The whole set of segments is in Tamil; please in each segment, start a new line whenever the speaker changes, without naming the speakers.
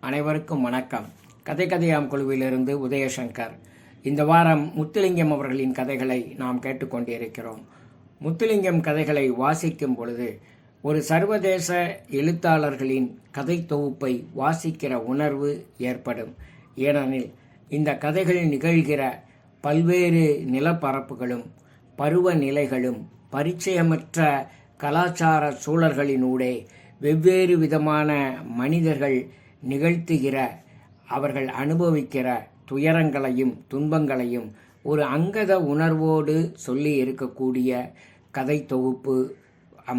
அனைவருக்கும் வணக்கம். கதை கதையாம் குழுவிலிருந்து உதயசங்கர். இந்த வாரம் முத்துலிங்கம் அவர்களின் கதைகளை நாம் கேட்டுக்கொண்டிருக்கிறோம். முத்துலிங்கம் கதைகளை வாசிக்கும் பொழுது ஒரு சர்வதேச எழுத்தாளர்களின் கதை தொகுப்பை வாசிக்கிற உணர்வு ஏற்படும். ஏனெனில் இந்த கதைகள் நிகழ்கிற பல்வேறு நிலப்பரப்புகளும் பருவநிலைகளும் பரிச்சயமற்ற கலாச்சார சூழல்களினூடே வெவ்வேறு விதமான மனிதர்கள் நிகழ்த்துகிற அவர்கள் அனுபவிக்கிற துயரங்களையும் துன்பங்களையும் ஒரு அங்கத உணர்வோடு சொல்லி இருக்கக்கூடிய கதை தொகுப்பு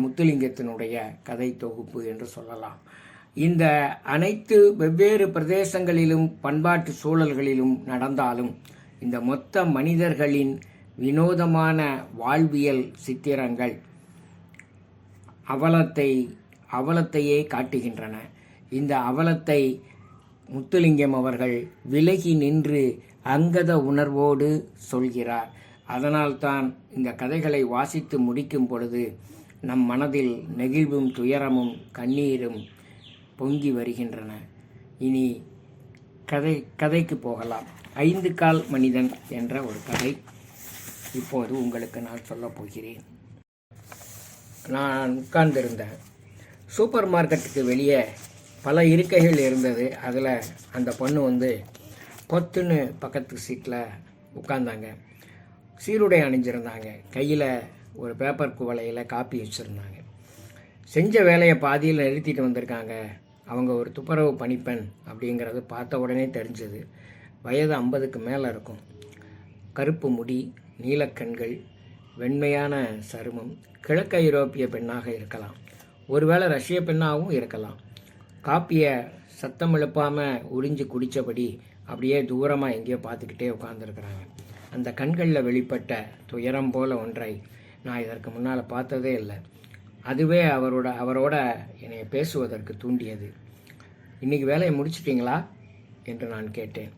முத்துலிங்கத்தினுடைய கதை தொகுப்பு என்று சொல்லலாம். இந்த அனைத்து வெவ்வேறு பிரதேசங்களிலும் பண்பாட்டு சூழல்களிலும் நடந்தாலும் இந்த மொத்த மனிதர்களின் வினோதமான வாழ்வியல் சித்திரங்கள் அவலத்தை அவலத்தையே காட்டுகின்றன. இந்த அவலத்தை முத்துலிங்கம் அவர்கள் விலகி நின்று அங்கத உணர்வோடு சொல்கிறார். அதனால்தான் இந்த கதைகளை வாசித்து முடிக்கும் பொழுது நம் மனதில் நெகிழ்வும் துயரமும் கண்ணீரும் பொங்கி வருகின்றன. இனி கதை கதைக்கு போகலாம். ஐந்து கால் மனிதன் என்ற ஒரு கதை இப்போது உங்களுக்கு நான் சொல்லப் போகிறேன். நான் உட்கார்ந்திருந்தேன். சூப்பர் மார்க்கெட்டுக்கு வெளியே பல இருக்கைகள் இருந்தது. அதில் அந்த பொண்ணு வந்து பொத்துன்னு பக்கத்து சீட்டில் உட்காந்தாங்க சீருடை அணிஞ்சிருந்தாங்க. கையில் ஒரு பேப்பர் குவளையில் காப்பி வச்சுருந்தாங்க. செஞ்ச வேலையை பாதியில் நிறுத்திட்டு வந்திருக்காங்க. அவங்க ஒரு துப்புரவு பணிப்பெண் அப்படிங்கிறது பார்த்த உடனே தெரிஞ்சது. வயது ஐம்பதுக்கு மேலே இருக்கும். கருப்பு முடி நீலக்கண்கள் வெண்மையான சருமம் கிழக்கு ஐரோப்பிய பெண்ணாக இருக்கலாம். ஒருவேளை ரஷ்ய பெண்ணாகவும் இருக்கலாம். காப்பியை சத்தம் எழுப்பாமல் உறிஞ்சி குடித்தபடி அப்படியே தூரமாக எங்கேயோ பார்த்துக்கிட்டே உட்காந்துருக்குறாங்க அந்த கண்களில் வெளிப்பட்ட துயரம் போல ஒன்றை நான் இதற்கு முன்னால் பார்த்ததே இல்லை. அதுவே அவரோட அவரோட என்னை பேசுவதற்கு தூண்டியது. இன்றைக்கி வேலையை முடிச்சிட்டிங்களா? என்று நான் கேட்டேன்.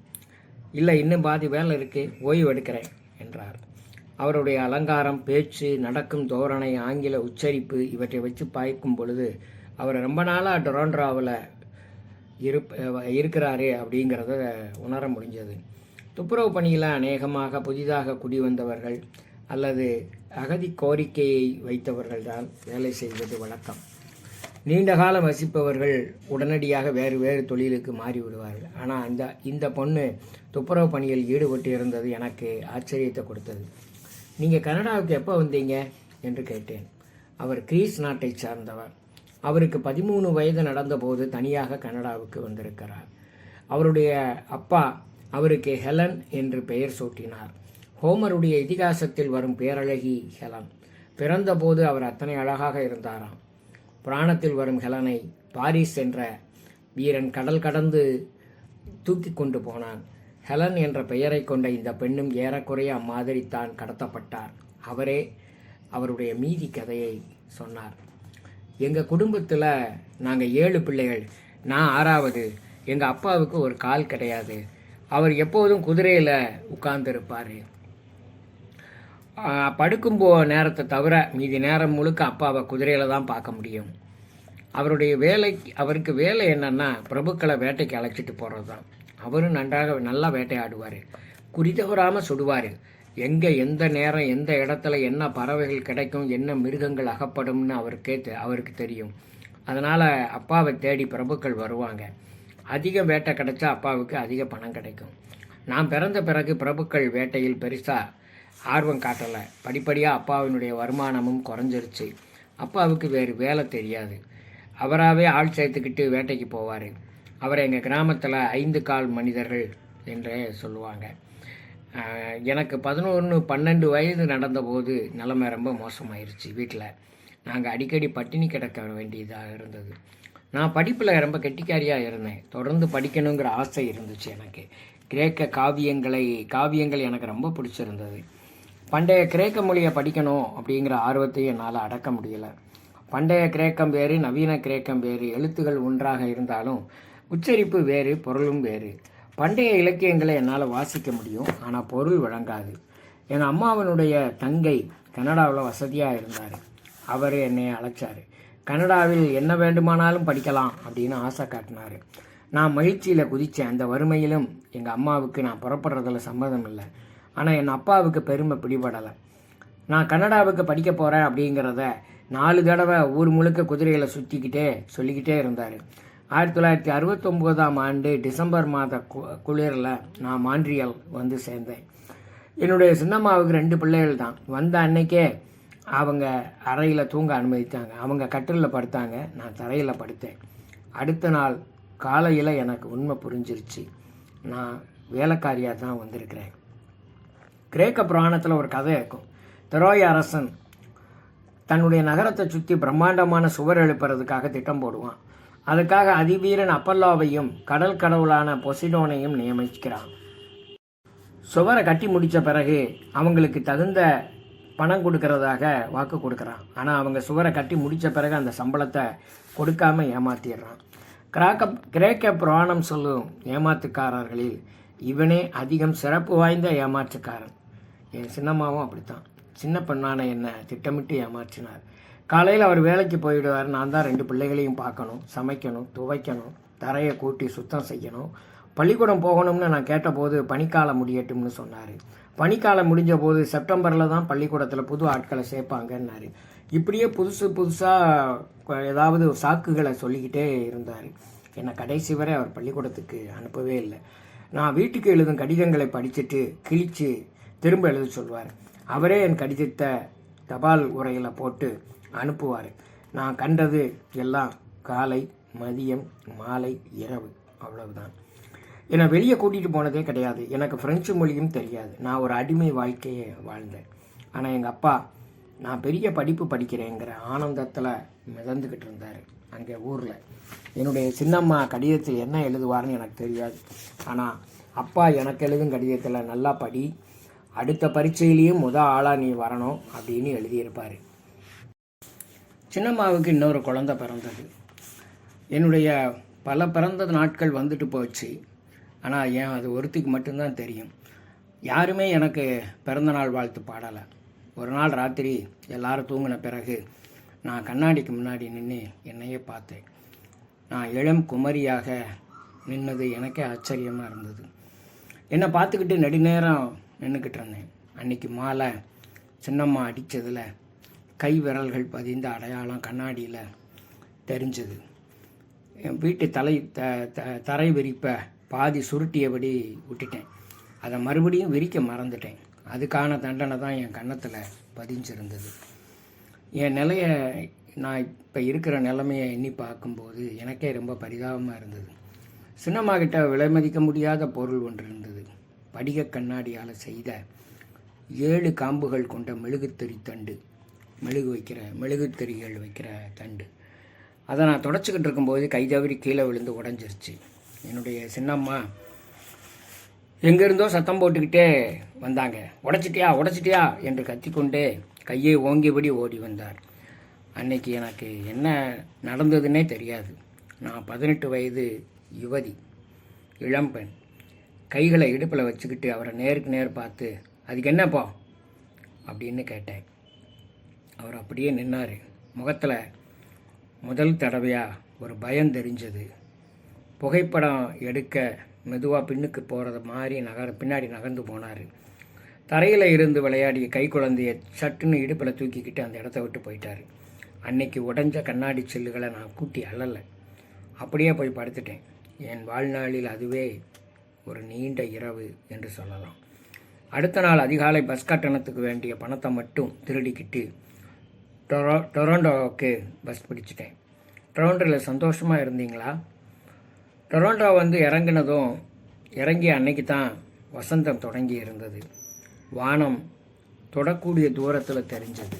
இல்லை இன்னும் பாதி வேலை இருக்குது ஓய்வு எடுக்கிறேன் என்றார். அவருடைய அலங்காரம் பேச்சு நடக்கும் தோரணை ஆங்கில உச்சரிப்பு இவற்றை வச்சு பாய்க்கும் பொழுது அவர் ரொம்ப நாளாக டொராண்டோவில் இருப் இருக்கிறாரு அப்படிங்கிறத உணர முடிஞ்சது. துப்புரவு பணியில் அநேகமாக புதிதாக குடிவந்தவர்கள் அல்லது அகதி கோரிக்கையை வைத்தவர்கள் தான் வேலை செய்வது வழக்கம். நீண்ட காலம் வசிப்பவர்கள் உடனடியாக வேறு வேறு தொழிலுக்கு மாறிவிடுவார்கள் ஆனால் அந்த இந்த பொண்ணு துப்புரவு பணியில் ஈடுபட்டு இருந்தது எனக்கு ஆச்சரியத்தை கொடுத்தது. நீங்கள் கனடாவுக்கு எப்போ வந்தீங்க? என்று கேட்டேன். அவர் கிரீஸ் நாட்டை சார்ந்தவர். அவருக்கு பதிமூணு வயது நடந்தபோது தனியாக கனடாவுக்கு வந்திருக்கிறார். அவருடைய அப்பா அவருக்கு ஹெலன் என்று பெயர் சூட்டினார். ஹோமருடைய இதிகாசத்தில் வரும் பேரழகி ஹெலன். பிறந்தபோது அவர் அத்தனை அழகாக இருந்தாராம். புராணத்தில் வரும் ஹெலனை பாரிஸ் என்ற வீரன் கடல் கடந்து தூக்கி கொண்டு போனான். ஹெலன் என்ற பெயரை கொண்ட இந்த பெண்ணும் ஏறக்குறைய அம்மாதிரி தான் கடத்தப்பட்டார். அவரே அவருடைய மீதி கதையை சொன்னார். எங்கள் குடும்பத்தில் நாங்கள் ஏழு பிள்ளைகள். நான் ஆறாவது. எங்கள் அப்பாவுக்கு ஒரு கால் கிடையாது. அவர் எப்போதும் குதிரையில் உட்கார்ந்துருப்பார். படுக்கும் போ நேரத்தை தவிர மீதி நேரம் முழுக்க அப்பாவை குதிரையில் தான் பார்க்க முடியும். அவருடைய வேலை அவருக்கு வேலை என்னென்னா பிரபுக்களை வேட்டைக்கு அழைச்சிட்டு போகிறது தான் அவரும் நன்றாக நல்லா வேட்டையாடுவார். குறி தவறாமல் சுடுவார். எங்கே எந்த நேரம் எந்த இடத்துல என்ன பறவைகள் கிடைக்கும் என்ன மிருகங்கள் அகப்படும்னு அவருக்கே தெ அவருக்கு தெரியும். அதனால் அப்பாவை தேடி பிரபுக்கள் வருவாங்க. அதிக வேட்டை கிடைச்சா அப்பாவுக்கு அதிக பணம் கிடைக்கும். நான் பிறந்த பிறகு பிரபுக்கள் வேட்டையில் பெருசாக ஆர்வம் காட்டலை. படிப்படியாக அப்பாவினுடைய வருமானமும் குறைஞ்சிருச்சு. அப்பாவுக்கு வேறு வேலை தெரியாது. அவராகவே ஆள் சேர்த்துக்கிட்டு வேட்டைக்கு போவார். அவரை எங்கள் கிராமத்தில் ஐந்து கால் மனிதர்கள் என்றே சொல்லுவாங்க. எனக்கு பதினொன்று பன்னெண்டு வயது நடந்தபோது நிலைமை ரொம்ப மோசமாயிருச்சு வீட்டில் நாங்கள் அடிக்கடி பட்டினி கிடக்க வேண்டியதாக இருந்தது. நான் படிப்பில் ரொம்ப கெட்டிக்காரியாக இருந்தேன். தொடர்ந்து படிக்கணுங்கிற ஆசை இருந்துச்சு எனக்கு. கிரேக்க காவியங்களை காவியங்கள் எனக்கு ரொம்ப பிடிச்சிருந்தது. பண்டைய கிரேக்க மொழியை படிக்கணும் அப்படிங்கிற ஆர்வத்தை என்னால் அடக்க முடியலை. பண்டைய கிரேக்கம் வேறு நவீன கிரேக்கம் வேறு எழுத்துகள் ஒன்றாக இருந்தாலும் உச்சரிப்பு வேறு பொருளும் வேறு. பண்டைய இலக்கியங்களை என்னால் வாசிக்க முடியும். ஆனால் பொருள் வழங்காது. என் அம்மாவனுடைய தங்கை கனடாவில் வசதியாக இருந்தார். அவர் என்னை அழைச்சார். கனடாவில் என்ன வேண்டுமானாலும் படிக்கலாம் அப்படின்னு ஆசை காட்டினார். நான் மகிழ்ச்சியில் குதித்தேன் அந்த வறுமையிலும் எங்கள் அம்மாவுக்கு நான் புறப்படுறதில் சம்மதம் இல்லை. ஆனால் என் அப்பாவுக்கு பெருமை பிடிபடலை. நான் கனடாவுக்கு படிக்க போகிறேன் அப்படிங்கிறத நாலு தடவை ஊர் முழுக்க குதிரையில் சுற்றிக்கிட்டே சொல்லிக்கிட்டே இருந்தார். ஆயிரத்தி தொள்ளாயிரத்தி அறுபத்தொம்போதாம் ஆண்டு டிசம்பர் மாத கு குளிரில் நான் மான்றியல் வந்து சேர்ந்தேன். என்னுடைய சின்னம்மாவுக்கு ரெண்டு பிள்ளைகள் தான் வந்த அன்னைக்கே அவங்க அறையில் தூங்க அனுமதித்தாங்க. அவங்க கட்டிலில் படுத்தாங்க. நான் தரையில் படுத்தேன். அடுத்த நாள் காலையில் எனக்கு உண்மை புரிஞ்சிருச்சு. நான் வேலைக்காரியாக தான் வந்திருக்கிறேன். கிரேக்க புராணத்தில் ஒரு கதை இருக்கும். திரோய அரசன் தன்னுடைய நகரத்தை சுற்றி பிரம்மாண்டமான சுவர் எழுப்புறதுக்காக திட்டம் போடுவான். அதுக்காக அதிவீரன் அப்பல்லோவையும் கடல் கடவுளான பொசிடோனையும் நியமிக்கிறான். சுவரை கட்டி முடித்த பிறகு அவங்களுக்கு தகுந்த பணம் கொடுக்கறதாக வாக்கு கொடுக்குறான். ஆனால் அவங்க சுவரை கட்டி முடித்த பிறகு அந்த சம்பளத்தை கொடுக்காம ஏமாத்திடுறான். கிராக்க கிரேக்க புராணம் சொல்லும் ஏமாத்துக்காரர்களில் இவனே அதிகம் சிறப்பு வாய்ந்த ஏமாற்றுக்காரன். என் சின்னம்மாவும் அப்படித்தான். சின்ன பெண்ணான என்னை திட்டமிட்டு ஏமாற்றினார். காலையில் அவர் வேலைக்கு போயிடுவார். நான் தான் ரெண்டு பிள்ளைகளையும் பார்க்கணும் சமைக்கணும் துவைக்கணும் தரையை கூட்டி சுத்தம் செய்யணும். பள்ளிக்கூடம் போகணும்னு நான் கேட்டபோது பனிக்காலம் முடியட்டும்னு சொன்னார். பனிக்காலம் முடிஞ்ச போது செப்டம்பரில் தான் பள்ளிக்கூடத்தில் புது ஆட்களை சேர்ப்பாங்கன்னாரு. இப்படியே புதுசு புதுசாக ஏதாவது சாக்குகளை சொல்லிக்கிட்டே இருந்தார். என்னை கடைசி வரை அவர் பள்ளிக்கூடத்துக்கு அனுப்பவே இல்லை. நான் வீட்டுக்கு எழுதும் கடிதங்களை படிச்சுட்டு கிழித்து திரும்ப எழுத சொல்வார். அவரே என் கடிதத்தை தபால் உரையில் போட்டு அனுப்புவார். நான் கண்டது எல்லாம் காலை மதியம் மாலை இரவு. அவ்வளவுதான். என்னை வெளியே கூட்டிகிட்டு போனதே கிடையாது. எனக்கு ஃப்ரெஞ்சு மொழியும் தெரியாது. நான் ஒரு அடிமை வாழ்க்கையை வாழ்ந்தேன். ஆனால் எங்கள் அப்பா நான் பெரிய படிப்பு படிக்கிறேங்கிற ஆனந்தத்தில் மிதந்துக்கிட்டு இருந்தார். அங்கே ஊரில். என்னுடைய சின்னம்மா கடிதத்தில் என்ன எழுதுவார்னு எனக்கு தெரியாது. ஆனால் அப்பா எனக்கு எழுதும் கடிதத்தில் நல்லா படி அடுத்த பரீட்சையிலையும் முத ஆளாக நீ வரணும் அப்படின்னு எழுதியிருப்பார். சின்னம்மாவுக்கு இன்னொரு குழந்த பிறந்தது. என்னுடைய பல பிறந்த நாட்கள் வந்துட்டு போச்சு. ஆனால் ஏன் அது ஒருத்திக்கு மட்டும்தான் தெரியும். யாருமே எனக்கு பிறந்த நாள் வாழ்த்து பாடலை. ஒரு நாள் ராத்திரி எல்லாரும் தூங்கின பிறகு நான் கண்ணாடிக்கு முன்னாடி நின்று என்னையே பார்த்தேன். நான் இளம் குமரியாக நின்னது எனக்கே ஆச்சரியமாக இருந்தது. என்னை பார்த்துக்கிட்டு நெடுநேரம் நின்றுக்கிட்டு இருந்தேன். அன்னைக்கு மாலை சின்னம்மா அடித்ததில் கை விரல்கள் பதிந்த அடையாளம் கண்ணாடியில் தெரிஞ்சது. என் வீட்டு தலை த த தரை விரிப்பை பாதி சுருட்டியபடி விட்டுட்டேன். அதை மறுபடியும் விரிக்க மறந்துட்டேன். அதுக்கான தண்டனை தான் என் கன்னத்தில் பதிஞ்சிருந்தது. என் நிலையை நான் இப்போ இருக்கிற நிலைமையை எண்ணி பார்க்கும்போது எனக்கே ரொம்ப பரிதாபமாக இருந்தது. சின்னம்மா கிட்ட விலை மதிக்க முடியாத பொருள் ஒன்று இருந்தது. படிக கண்ணாடியால் செய்த ஏழு காம்புகள் கொண்ட மெழுகுத்தறி தண்டு மெழுகு வைக்கிற மெழுகுத்தறிகள் வைக்கிற தண்டு. அதை நான் தொடச்சிக்கிட்டு இருக்கும்போது கை தவறி கீழே விழுந்து உடஞ்சிருச்சு. என்னுடைய சின்னம்மா எங்கேருந்தோ சத்தம் போட்டுக்கிட்டே வந்தாங்க. உடச்சிட்டியா உடைச்சிட்டியா? என்று கத்திக்கொண்டே கையை ஓங்கியபடி ஓடி வந்தார். அன்னைக்கு எனக்கு என்ன நடந்ததுன்னே தெரியாது. நான் பதினெட்டு வயது யுவதி இளம்பெண் கைகளை இடுப்பில் வச்சுக்கிட்டு அவரை நேருக்கு நேர் பார்த்து அதுக்கு என்னப்பா? அப்படின்னு கேட்டேன். அவர் அப்படியே நின்னார். முகத்தில் முதல் தடவையாக ஒரு பயம் தெரிஞ்சது. புகைப்படம் எடுக்க மெதுவாக பின்னுக்கு போகிறது மாதிரி நகர பின்னாடி நகர்ந்து போனார். தரையில் இருந்து விளையாடிய கை குழந்தைய சட்டுன்னு இடுப்பில் தூக்கிக்கிட்டு அந்த இடத்த விட்டு போயிட்டார். அன்னைக்கு உடஞ்ச கண்ணாடி சில்லுகளை நான் கூட்டி அள்ளலை அப்படியே போய் படுத்துட்டேன். என் வாழ்நாளில் அதுவே ஒரு நீண்ட இரவு என்று சொல்லலாம். அடுத்த நாள் அதிகாலை பஸ் கட்டணத்துக்கு வேண்டிய பணத்தை மட்டும் திருடிக்கிட்டு டொரோ டொரண்டோவுக்கு பஸ் பிடிச்சிட்டேன். டொரண்டோவில் சந்தோஷமாக இருந்தீங்களா? டொரண்டோ வந்து இறங்கினதும் இறங்கிய அன்னைக்கு தான் வசந்தம் தொடங்கி இருந்தது. வானம் தொடக்கூடிய தூரத்தில் தெரிஞ்சது.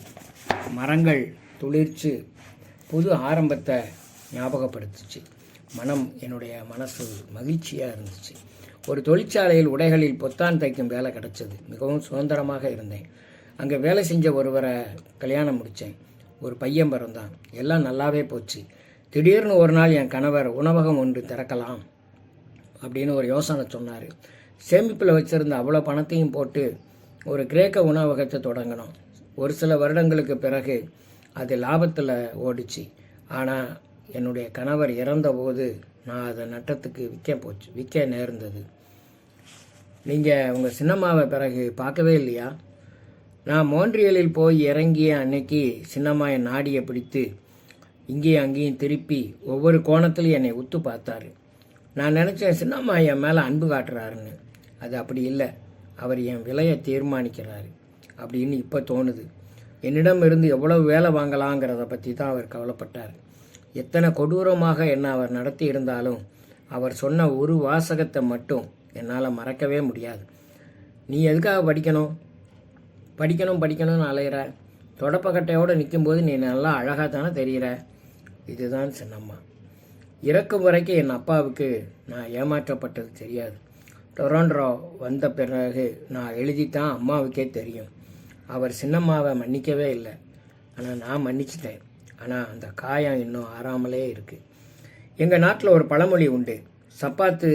மரங்கள் துளிர்ச்சு புது ஆரம்பத்தை ஞாபகப்படுத்துச்சு. மனம் என்னுடைய மனசு மகிழ்ச்சியாக இருந்துச்சு. ஒரு தொழிற்சாலையில் உடைகளில் பொத்தான் தைக்கும் வேலை கிடச்சது. மிகவும் சுதந்திரமாக இருந்தேன். அங்கே வேலை செஞ்ச ஒருவரை கல்யாணம் முடித்தேன் ஒரு பையன் பிறந்தான். எல்லாம் நல்லாவே போச்சு. திடீர்னு ஒரு நாள் என் கணவர் உணவகம் ஒன்று திறக்கலாம் அப்படின்னு ஒரு யோசனை சொன்னார். சேமிப்பில் வச்சுருந்த அவ்வளோ பணத்தையும் போட்டு ஒரு கிரேக்க உணவகத்தை தொடங்கினோம். ஒரு சில வருடங்களுக்கு பிறகு அது லாபத்தில் ஓடிச்சு. ஆனால் என்னுடைய கணவர் இறந்தபோது நான் அதை நட்டத்துக்கு விற்க போச்சு விற்க நேர்ந்தது. நீங்கள் உங்கள் சின்னம்மாவை பிறகு பார்க்கவே இல்லையா? நான் மோன்றியலில் போய் இறங்கிய அன்னைக்கு சின்னம்மா என் நாடியை பிடித்து இங்கேயும் அங்கேயும் திருப்பி ஒவ்வொரு கோணத்திலும் என்னை உத்து பார்த்தாரு. நான் நினச்சேன் சின்னம்மா என் மேலே அன்பு காட்டுறாருன்னு. அது அப்படி இல்லை. அவர் என் விலையை தீர்மானிக்கிறாரு அப்படின்னு இப்போ தோணுது. என்னிடம் இருந்து எவ்வளவு வேலை வாங்கலாங்கிறத பற்றி தான் அவர் கவலைப்பட்டார். எத்தனை கொடூரமாக என்ன அவர் நடத்தி இருந்தாலும் அவர் சொன்ன ஒரு வாசகத்தை மட்டும் என்னால் மறக்கவே முடியாது. நீ எதுக்காக படிக்கணும்? படிக்கணும் படிக்கணும்னு அலையிற. தொடப்பக்கட்டையோடு நிற்கும்போது நீ நல்லா அழகாக தானே தெரிகிற இதுதான் சின்னம்மா. இறக்கும் வரைக்கும் என் அப்பாவுக்கு நான் ஏமாற்றப்பட்டது தெரியாது. டொராண்டோ வந்த பிறகு நான் எழுதித்தான் அம்மாவுக்கே தெரியும். அவர் சின்னம்மாவை மன்னிக்கவே இல்லை. ஆனால் நான் மன்னிச்சிட்டேன். ஆனால் அந்த காயம் இன்னும் ஆறாமலே இருக்குது எங்கள் நாட்டில் ஒரு பழமொழி உண்டு. சப்பாத்து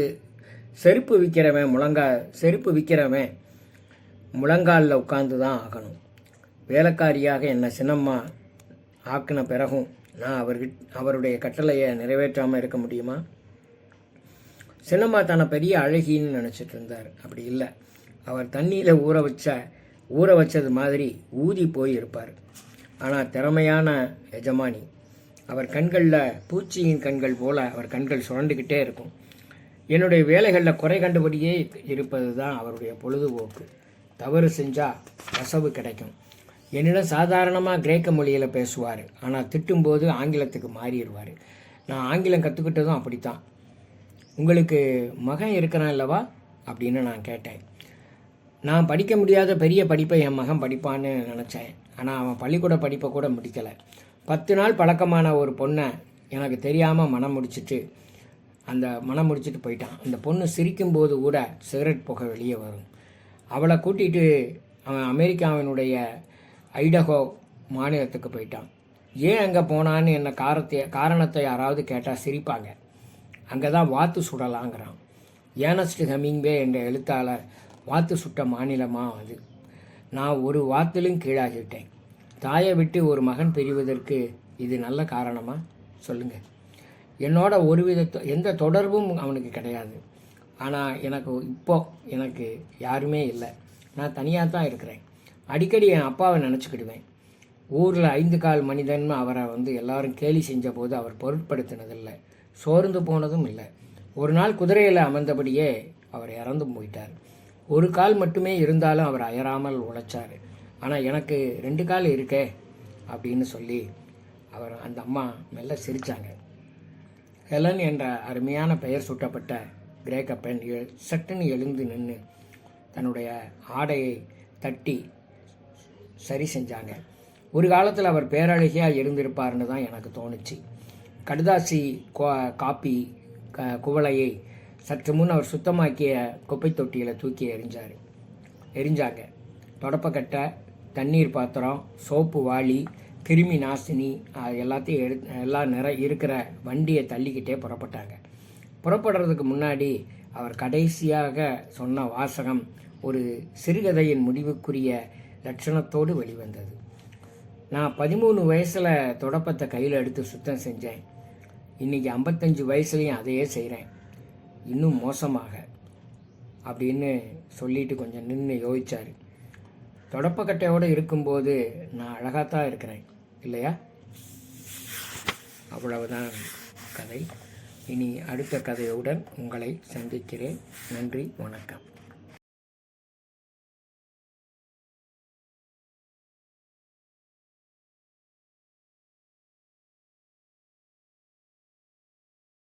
செருப்பு விற்கிறவன் முழங்கா செருப்பு விற்கிறவன் முழங்காலில் உட்காந்து தான் ஆகணும். வேலைக்காரியாக என்னை சின்னம்மா ஆக்கின பிறகும் நான் அவர்கிட் அவருடைய கட்டளையை நிறைவேற்றாமல் இருக்க முடியுமா? சின்னம்மா தன்னை பெரிய அழகின்னு நினச்சிட்டு இருந்தார். அப்படி இல்லை. அவர் தண்ணியில் ஊற வச்ச ஊற வச்சது மாதிரி ஊதி போய் இருப்பார் ஆனால் திறமையான எஜமானி. அவர் கண்களில் பூச்சியின் கண்கள் போல அவர் கண்கள் சுரண்டுக்கிட்டே இருக்கும். என்னுடைய வேலைகளில் குறை கண்டுபடியே இருப்பது தான் அவருடைய பொழுதுபோக்கு. தவறு செஞ்சால் கசவு கிடைக்கும். என்னிடம் சாதாரணமாக கிரேக்க மொழியில் பேசுவார். ஆனால் திட்டும்போது ஆங்கிலத்துக்கு மாறிடுவார். நான் ஆங்கிலம் கற்றுக்கிட்டதும் அப்படித்தான். உங்களுக்கு மகன் இருக்கிறான் இல்லவா அப்படின்னு நான் கேட்டேன். நான் படிக்க முடியாத பெரிய படிப்பை என் மகன் படிப்பான்னு நினச்சேன். ஆனால் அவன் பள்ளிக்கூட படிப்பை கூட முடிக்கலை. பத்து நாள் பழக்கமான ஒரு பொண்ணை எனக்கு தெரியாமல் மனம் முடிச்சிட்டு அந்த மனம் முடிச்சிட்டு போயிட்டான். அந்த பொண்ணு சிரிக்கும்போது கூட சிகரெட் புகை வெளியே வரும். அவளை கூட்டிகிட்டு அவன் அமெரிக்காவினுடைய ஐடகோ மாநிலத்துக்கு போயிட்டான். ஏன் அங்கே போனான்னு என்ன காரத்தை காரணத்தை யாராவது கேட்டால் சிரிப்பாங்க. அங்கே தான் வாத்து சுடலாங்கிறான். ஏனஸ்ட் ஹெமிங்வே என்ற எழுத்தாளர் வாத்து சுட்ட மாநிலமாக அது. நான் ஒரு வாத்திலும் கீழாகிவிட்டேன். தாயை விட்டு ஒரு மகன் பிரிவதற்கு இது நல்ல காரணமாக சொல்லுங்கள் என்னோட ஒரு வித எந்த தொடர்பும் அவனுக்கு கிடையாது. ஆனால் எனக்கு இப்போ எனக்கு யாருமே இல்லை. நான் தனியாக தான் இருக்கிறேன். அடிக்கடி என் அப்பாவை நினச்சிக்கிடுவேன். ஊரில் ஐந்து கால் மனிதன் அவரை வந்து எல்லாரும் கேலி செஞ்ச போது அவர் பொருட்படுத்தினதில்லை. சோர்ந்து போனதும் இல்லை. ஒரு நாள் குதிரையில் அமர்ந்தபடியே அவர் இறந்து போயிட்டார். ஒரு கால் மட்டுமே இருந்தாலும் அவர் அயராமல் உழைச்சார். ஆனால் எனக்கு ரெண்டு கால் இருக்கே அப்படின்னு சொல்லி அவர் அந்த அம்மா மெல்ல சிரித்தாங்க ஹெலன் என்ற அருமையான பெயர் சூட்டப்பட்ட கிரேக்க பெண் எ- சட்டுன்னு எழுந்து நின்று தன்னுடைய ஆடையை தட்டி சரி செஞ்சாங்க. ஒரு காலத்தில் அவர் பேரழகியாக இருந்திருப்பார்னு தான் எனக்கு தோணுச்சு. கடுதாசி கோ- காப்பி க குவளையை சற்று முன் அவர் சுத்தமாக்கிய குப்பை தொட்டியில் தூக்கி எரிஞ்சார் எரிஞ்சாங்க. தொடப்பக்கட்டை தண்ணீர் பாத்திரம் சோப்பு வாளி கிருமி நாசினி எல்லாத்தையும் எடு எல்லாம் நிற இருக்கிற வண்டியை தள்ளிக்கிட்டே புறப்பட்டாங்க. புறப்படுறதுக்கு முன்னாடி அவர் கடைசியாக சொன்ன வாசகம் ஒரு சிறுகதையின் முடிவுக்குரிய லட்சணத்தோடு வெளிவந்தது. நான் பதிமூணு வயசில் தொடப்பத்தை கையில் எடுத்து சுத்தம் செஞ்சேன். இன்னைக்கு ஐம்பத்தஞ்சு வயசுலையும் அதையே செய்கிறேன் இன்னும் மோசமாக அப்படின்னு சொல்லிட்டு கொஞ்சம் நின்று யோசிச்சார். தொடப்பக்கட்டையோடு இருக்கும்போது நான் அழகாக தான் இருக்கிறேன். இல்லையா? அவ்வளவுதான் கதை. இனி அடுத்த கதையுடன் உங்களை சந்திக்கிறேன். நன்றி வணக்கம்.